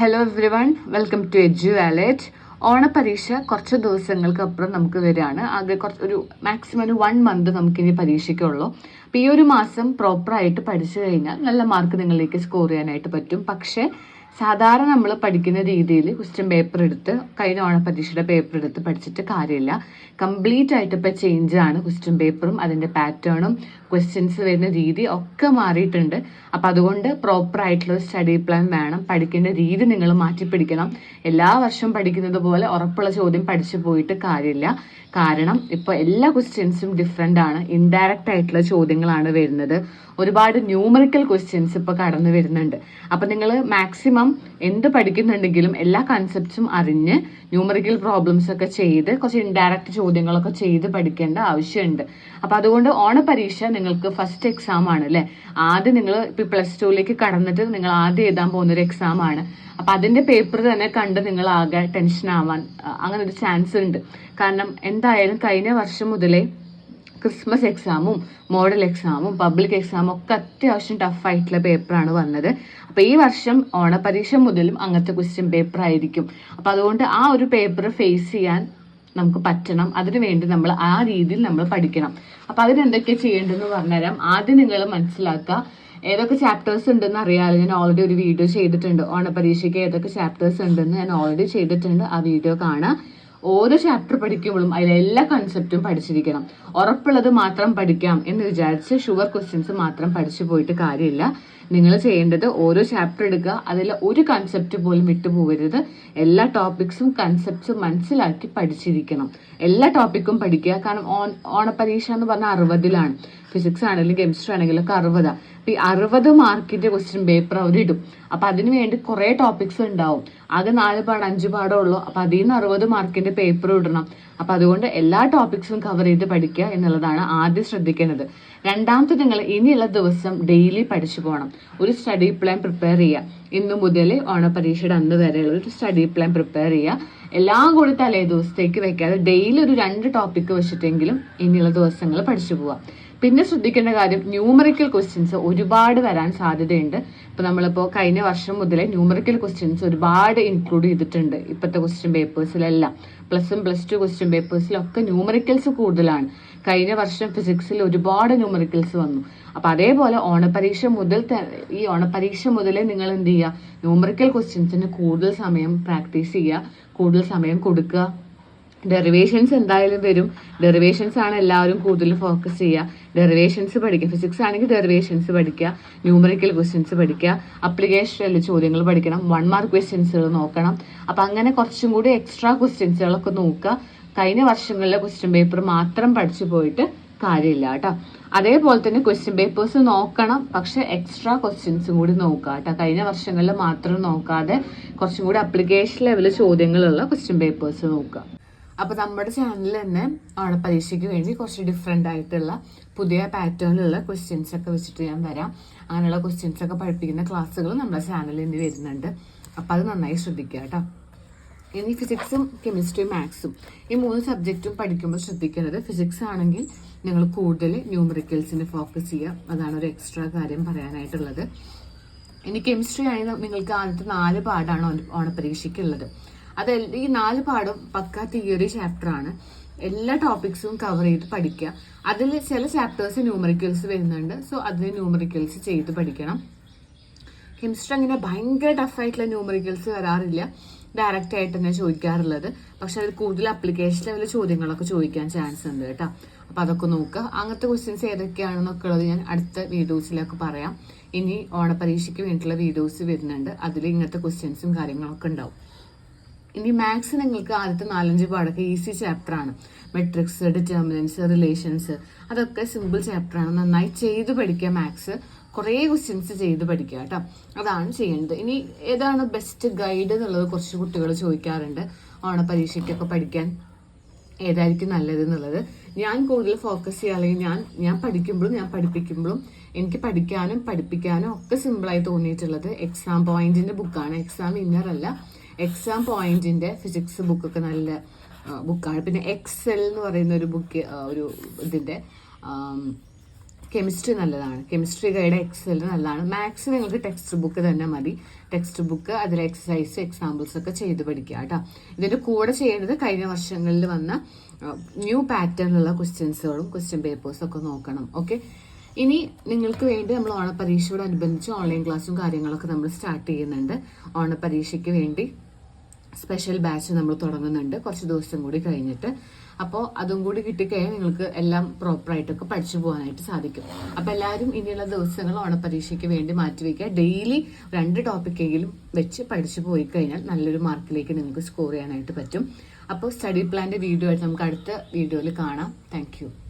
Hello everyone welcome to edu wallet ഓണപരീക്ഷ കുറച്ച് ദിവസങ്ങൾക്ക് അപ്പുറം നമുക്ക് വരികയാണ്. ആകെ കുറച്ച് ഒരു മാക്സിമം ഒരു വൺ മന്ത് നമുക്കിനി പരീക്ഷയ്ക്കുള്ളൂ. അപ്പോൾ ഈ ഒരു മാസം പ്രോപ്പറായിട്ട് പഠിച്ചു കഴിഞ്ഞാൽ നല്ല മാർക്ക് നിങ്ങളിലേക്ക് സ്കോർ ചെയ്യാനായിട്ട് പറ്റും. പക്ഷേ സാധാരണ നമ്മൾ പഠിക്കുന്ന രീതിയിൽ ക്വസ്റ്റ്യൻ പേപ്പർ എടുത്ത് കഴിഞ്ഞ ഓണപരീക്ഷയുടെ പേപ്പർ എടുത്ത് പഠിച്ചിട്ട് കാര്യമില്ല. കംപ്ലീറ്റ് ആയിട്ട് ഇപ്പോൾ ചേഞ്ച് ആണ് ക്വസ്റ്റ്യൻ പേപ്പറും അതിന്റെ പാറ്റേണും ക്വസ്റ്റ്യൻസ് വരുന്ന രീതി ഒക്കെ മാറിയിട്ടുണ്ട്. അപ്പോൾ അതുകൊണ്ട് പ്രോപ്പർ ആയിട്ടുള്ള സ്റ്റഡി പ്ലാൻ വേണം. പഠിക്കേണ്ട രീതി നിങ്ങൾ മാറ്റി പിടിക്കണം. എല്ലാ വർഷവും പഠിക്കുന്നത് പോലെ ഉറപ്പുള്ള ചോദ്യം പഠിച്ചു പോയിട്ട് കാര്യമില്ല. കാരണം ഇപ്പോൾ എല്ലാ ക്വസ്റ്റ്യൻസും ഡിഫറെന്റ് ആണ്. ഇൻഡയറക്റ്റ് ആയിട്ടുള്ള ചോദ്യങ്ങളാണ് വരുന്നത്. ഒരുപാട് ന്യൂമറിക്കൽ ക്വസ്റ്റ്യൻസ് ഇപ്പോൾ കടന്നു വരുന്നുണ്ട്. അപ്പോൾ നിങ്ങൾ മാക്സിമം എന്ത് പഠിക്കുന്നുണ്ടെങ്കിലും എല്ലാ കൺസെപ്റ്റ്സും അറിഞ്ഞ് ന്യൂമറിക്കൽ പ്രോബ്ലംസ് ഒക്കെ ചെയ്ത് കുറച്ച് ഇൻഡയറക്റ്റ് ചോദ്യങ്ങളൊക്കെ ചെയ്ത് പഠിക്കേണ്ട ആവശ്യമുണ്ട്. അപ്പം അതുകൊണ്ട് ഓണപരീക്ഷ നിങ്ങൾക്ക് ഫസ്റ്റ് എക്സാം ആണ് അല്ലേ? ആദ്യം നിങ്ങൾ ഇപ്പം പ്ലസ് ടുവിലേക്ക് കടന്നിട്ട് നിങ്ങൾ ആദ്യം എഴുതാൻ പോകുന്ന ഒരു എക്സാം ആണ്. അപ്പം അതിന്റെ പേപ്പർ തന്നെ കണ്ട് നിങ്ങൾ ആകെ ടെൻഷൻ ആവാൻ അങ്ങനെ ഒരു ചാൻസ് ഉണ്ട്. കാരണം എന്തായാലും കഴിഞ്ഞ വർഷം മുതലേ ക്രിസ്മസ് എക്സാമും മോഡൽ എക്സാമും പബ്ലിക് എക്സാമും ഒക്കെ അത്യാവശ്യം ടഫായിട്ടുള്ള പേപ്പറാണ് വന്നത്. അപ്പോൾ ഈ വർഷം ഓണപരീക്ഷ മുതലും അങ്ങനത്തെ ക്വസ്റ്റ്യൻ പേപ്പർ ആയിരിക്കും. അപ്പോൾ അതുകൊണ്ട് ആ ഒരു പേപ്പർ ഫേസ് ചെയ്യാൻ നമുക്ക് പറ്റണം. അതിനു വേണ്ടി നമ്മൾ ആ രീതിയിൽ നമ്മൾ പഠിക്കണം. അപ്പോൾ അതിനെന്തൊക്കെ ചെയ്യേണ്ടതെന്ന് പറഞ്ഞുതരാം. ആദ്യം നിങ്ങൾ മനസ്സിലാക്കുക ഏതൊക്കെ ചാപ്റ്റേഴ്സ് ഉണ്ടെന്ന് അറിയാമല്ലോ ഞാൻ ഓൾറെഡി ഒരു വീഡിയോ ചെയ്തിട്ടുണ്ട്. ഓണപരീക്ഷയ്ക്ക് ഏതൊക്കെ ചാപ്റ്റേഴ്സ് ഉണ്ടെന്ന് ഞാൻ ഓൾറെഡി ചെയ്തിട്ടുണ്ട്. ആ വീഡിയോ കാണാം ഓരോ ചാപ്റ്റർ പഠിക്കുമ്പോഴും അതിലെ എല്ലാ കൺസെപ്റ്റും പഠിച്ചിരിക്കണം. ഉറപ്പുള്ളത് മാത്രം പഠിക്കാം എന്ന് വിചാരിച്ച് ഷുവർ ക്വസ്റ്റ്യൻസ് മാത്രം പഠിച്ചു പോയിട്ട് കാര്യമില്ല. നിങ്ങൾ ചെയ്യേണ്ടത് ഓരോ ചാപ്റ്റർ എടുക്കുക അതിൽ ഒരു കൺസെപ്റ്റ് പോലും വിട്ടുപോകരുത്. എല്ലാ ടോപ്പിക്സും കൺസെപ്റ്റ്സും മനസ്സിലാക്കി പഠിച്ചിരിക്കണം. എല്ലാ ടോപ്പിക്കും പഠിക്കുക. കാരണം ഓണ പരീക്ഷ എന്ന് പറഞ്ഞാൽ അറുപതിലാണ്. ഫിസിക്സ് ആണെങ്കിലും കെമിസ്ട്രി ആണെങ്കിലും ഒക്കെ അറുപതാണ് അപ്പം ഈ അറുപത് മാർക്കിന്റെ ക്വസ്റ്റ്യൻ പേപ്പർ അവർ ഇടും. അപ്പം അതിന് വേണ്ടി കുറേ ടോപ്പിക്സ് ഉണ്ടാവും. ആകെ നാല് പാഠം അഞ്ച് പാഠം ഉള്ളൂ. അപ്പം അതിൽ നിന്ന് അറുപത് മാർക്കിന്റെ പേപ്പർ ഇടണം. അപ്പം അതുകൊണ്ട് എല്ലാ ടോപ്പിക്സും കവർ ചെയ്ത് പഠിക്കുക എന്നുള്ളതാണ് ആദ്യം ശ്രദ്ധിക്കേണ്ടത്. രണ്ടാമത്തെ നിങ്ങൾ ഇനിയുള്ള ദിവസം ഡെയിലി പഠിച്ചു പോകണം ഒരു സ്റ്റഡി പ്ലാൻ പ്രിപ്പയർ ചെയ്യുക. ഇന്നു മുതൽ ഓണപരീക്ഷയുടെ അന്ന് വരെയുള്ള ഒരു സ്റ്റഡി പ്ലാൻ പ്രിപ്പയർ ചെയ്യുക. എല്ലാം കൂടി തലേ ദിവസത്തേക്ക് വെക്കാതെ ഡെയിലി ഒരു രണ്ട് ടോപ്പിക്ക് വെച്ചിട്ടെങ്കിലും ഇനിയുള്ള ദിവസങ്ങൾ പഠിച്ചു പോവാം പിന്നെ ശ്രദ്ധിക്കേണ്ട കാര്യം ന്യൂമറിക്കൽ ക്വസ്റ്റ്യൻസ് ഒരുപാട് വരാൻ സാധ്യതയുണ്ട്. ഇപ്പൊ നമ്മളിപ്പോ കഴിഞ്ഞ വർഷം മുതലേ ന്യൂമറിക്കൽ ക്വസ്റ്റ്യൻസ് ഒരുപാട് ഇൻക്ലൂഡ് ചെയ്തിട്ടുണ്ട് ഇപ്പോഴത്തെ ക്വസ്റ്റ്യൻ പേപ്പേഴ്സിലെല്ലാം പ്ലസും പ്ലസ് ടു ക്വസ്റ്റ്യൻ പേപ്പേഴ്സിലൊക്കെ ന്യൂമറിക്കൽസ് കൂടുതലാണ്. കഴിഞ്ഞ വർഷം ഫിസിക്സിൽ ഒരുപാട് ന്യൂമറിക്കൽസ് വന്നു. അപ്പൊ അതേപോലെ ഓണപരീക്ഷ മുതൽ ഈ ഓണപരീക്ഷ മുതലേ നിങ്ങൾ എന്ത് ചെയ്യുക? ന്യൂമറിക്കൽ ക്വസ്റ്റ്യൻസിന് കൂടുതൽ സമയം പ്രാക്ടീസ് ചെയ്യുക. കൂടുതൽ സമയം കൊടുക്കുക. ഡെറിവേഷൻസ് എന്തായാലും വരും. ഡെറിവേഷൻസ് ആണ് എല്ലാവരും കൂടുതൽ ഫോക്കസ് ചെയ്യുക. ഡെറിവേഷൻസ് പഠിക്കുക. ഫിസിക്സ് ആണെങ്കിൽ ഡെറിവേഷൻസ് പഠിക്കുക. ന്യൂമറിക്കൽ ക്വസ്റ്റ്യൻസ് പഠിക്കുക. അപ്ലിക്കേഷനിൽ ചോദ്യങ്ങൾ പഠിക്കണം. വൺ മാർക്ക് ക്വസ്റ്റ്യൻസുകൾ നോക്കണം. അപ്പം അങ്ങനെ കുറച്ചും കൂടി എക്സ്ട്രാ ക്വസ്റ്റ്യൻസുകളൊക്കെ നോക്കുക. കഴിഞ്ഞ വർഷങ്ങളിലെ ക്വസ്റ്റ്യൻ പേപ്പർ മാത്രം പഠിച്ചു പോയിട്ട് കാര്യമില്ല കേട്ടോ. അതേപോലെ തന്നെ ക്വസ്റ്റ്യൻ പേപ്പേഴ്സ് നോക്കണം. പക്ഷെ എക്സ്ട്രാ ക്വസ്റ്റ്യൻസും കൂടി നോക്കുക കേട്ടോ. കഴിഞ്ഞ വർഷങ്ങളിൽ മാത്രം നോക്കാതെ കുറച്ചും കൂടി അപ്ലിക്കേഷൻ ലെവൽ ചോദ്യങ്ങളുള്ള ക്വസ്റ്റ്യൻ പേപ്പേഴ്സ് നോക്കുക. അപ്പൊ നമ്മുടെ ചാനലിൽ തന്നെ ഓണപരീക്ഷയ്ക്ക് വേണ്ടി കുറച്ച് ഡിഫറെന്റ് ആയിട്ടുള്ള പുതിയ പാറ്റേണിലുള്ള ക്വസ്റ്റ്യൻസ് ഒക്കെ വെച്ചിട്ട് ഞാൻ വരാം. അങ്ങനെയുള്ള ക്വസ്റ്റ്യൻസ് ഒക്കെ പഠിപ്പിക്കുന്ന ക്ലാസ്സുകൾ നമ്മുടെ ചാനലിൽ ഇനി വരുന്നുണ്ട്. അപ്പോൾ അത് നന്നായി ശ്രദ്ധിക്കുക കേട്ടോ. ഇനി ഫിസിക്സും കെമിസ്ട്രിയും മാത്സും ഈ മൂന്ന് സബ്ജക്റ്റും പഠിക്കുമ്പോൾ ശ്രദ്ധിക്കേണ്ടത് ഫിസിക്സ് ആണെങ്കിൽ നിങ്ങൾ കൂടുതൽ ന്യൂമറിക്കൽസിന് ഫോക്കസ് ചെയ്യുക. അതാണ് ഒരു എക്സ്ട്രാ കാര്യം പറയാനായിട്ടുള്ളത്. ഇനി കെമിസ്ട്രി ആണെങ്കിൽ നിങ്ങൾക്ക് ആദ്യത്തെ നാല് പാടാണ് ഓണ- ഓണപരീക്ഷയ്ക്കുള്ളത് അത് ഈ നാല് പാഠം പക്ക തിയറി ചാപ്റ്റർ ആണ്. എല്ലാ ടോപ്പിക്സും കവർ ചെയ്ത് പഠിക്കുക. അതിൽ ചില ചാപ്റ്റേഴ്സ് ന്യൂമറിക്കൽസ് വരുന്നുണ്ട്. സോ അതിന് ന്യൂമറിക്കൽസ് ചെയ്ത് പഠിക്കണം. കെമിസ്ട്രി അങ്ങനെ ഭയങ്കര ടഫായിട്ടുള്ള ന്യൂമറിക്കൽസ് വരാറില്ല. ഡയറക്റ്റ് ആയിട്ട് തന്നെ ചോദിക്കാറുള്ളത്. പക്ഷെ അതിൽ കൂടുതൽ അപ്ലിക്കേഷൻ ലെവലിൽ ചോദ്യങ്ങളൊക്കെ ചോദിക്കാൻ ചാൻസ് ഉണ്ട് കേട്ടോ. അപ്പോൾ അതൊക്കെ നോക്കുക. അങ്ങനത്തെ ക്വസ്റ്റ്യൻസ് ഏതൊക്കെയാണെന്നൊക്കെ ഉള്ളത് ഞാൻ അടുത്ത വീഡിയോസിലൊക്കെ പറയാം. ഇനി ഓണപരീക്ഷയ്ക്ക് വേണ്ടിയിട്ടുള്ള വീഡിയോസ് വരുന്നുണ്ട്. അതിൽ ഇങ്ങനത്തെ ക്വസ്റ്റ്യൻസും കാര്യങ്ങളൊക്കെ ഉണ്ടാവും. ഇനി മാത്സ് നിങ്ങൾക്ക് ആദ്യത്തെ നാലഞ്ച് പാടൊക്കെ ഈസി ചാപ്റ്റർ ആണ്. മെട്രിക്സ് ഡിറ്റർമിനൻസ് റിലേഷൻസ് അതൊക്കെ സിമ്പിൾ ചാപ്റ്റർ ആണ്. നന്നായി ചെയ്ത് പഠിക്കുക മാത്സ് കുറേ ക്വസ്റ്റ്യൻസ് ചെയ്ത് പഠിക്കുക കേട്ടോ. അതാണ് ചെയ്യേണ്ടത്. ഇനി ഏതാണ് ബെസ്റ്റ് ഗൈഡ് എന്നുള്ളത് കുറച്ച് കുട്ടികൾ ചോദിക്കാറുണ്ട്. ഓണപരീക്ഷയ്ക്കൊക്കെ പഠിക്കാൻ ഏതായിരിക്കും നല്ലത് എന്നുള്ളത്. ഞാൻ കൂടുതൽ ഫോക്കസ് ചെയ്യുക അല്ലെങ്കിൽ ഞാൻ ഞാൻ പഠിക്കുമ്പോഴും ഞാൻ പഠിപ്പിക്കുമ്പോഴും എനിക്ക് പഠിക്കാനും പഠിപ്പിക്കാനും ഒക്കെ സിമ്പിളായി തോന്നിയിട്ടുള്ളത് എക്സാം പോയിന്റിന്റെ ബുക്കാണ് എക്സാം ഇന്നർ അല്ല. എക്സാം പോയിന്റിന്റെ ഫിസിക്സ് ബുക്കൊക്കെ നല്ല ബുക്കാണ് പിന്നെ എക്സൽ എന്ന് പറയുന്ന ഒരു ബുക്ക് ഒരു ഇതിന്റെ കെമിസ്ട്രി നല്ലതാണ്. കെമിസ്ട്രി ഗൈഡ് എക്സൽ നല്ലതാണ്. മാത്സ് നിങ്ങൾക്ക് ടെക്സ്റ്റ് ബുക്ക് തന്നെ മതി. ടെക്സ്റ്റ് ബുക്ക് അതിൽ എക്സസൈസ് എക്സാമ്പിൾസ് ഒക്കെ ചെയ്ത് പഠിക്കുക കേട്ടോ. ഇതിന്റെ കൂടെ ചെയ്യേണ്ടത് കഴിഞ്ഞ വർഷങ്ങളിൽ വന്ന ന്യൂ പാറ്റേണിലുള്ള ക്വസ്റ്റ്യൻസുകളും ക്വസ്റ്റ്യൻ പേപ്പേഴ്സും ഒക്കെ നോക്കണം. ഓക്കെ ഇനി നിങ്ങൾക്ക് വേണ്ടി നമ്മൾ ഓണപരീക്ഷയോടനുബന്ധിച്ച് ഓൺലൈൻ ക്ലാസ്സും കാര്യങ്ങളൊക്കെ നമ്മൾ സ്റ്റാർട്ട് ചെയ്യുന്നുണ്ട്. ഓണപരീക്ഷയ്ക്ക് വേണ്ടി സ്പെഷ്യൽ ബാച്ച് നമ്മൾ തുടങ്ങുന്നുണ്ട്. കുറച്ച് ദിവസം കൂടി കഴിഞ്ഞിട്ട്. അപ്പോൾ അതും കൂടി കിട്ടിക്കഴിഞ്ഞാൽ നിങ്ങൾക്ക് എല്ലാം പ്രോപ്പറായിട്ടൊക്കെ പഠിച്ചു പോകാനായിട്ട് സാധിക്കും. അപ്പോൾ എല്ലാവരും ഇനിയുള്ള ദിവസങ്ങൾ ഓണപരീക്ഷയ്ക്ക് വേണ്ടി മാറ്റിവെക്കുക ഡെയിലി രണ്ട് ടോപ്പിക്കെങ്കിലും വെച്ച് പഠിച്ചു പോയി കഴിഞ്ഞാൽ നല്ലൊരു മാർക്കിലേക്ക് നിങ്ങൾക്ക് സ്കോർ ചെയ്യാനായിട്ട് പറ്റും. അപ്പോൾ സ്റ്റഡി പ്ലാന്റെ വീഡിയോ ആയിട്ട് നമുക്ക് അടുത്ത വീഡിയോയിൽ കാണാം. താങ്ക്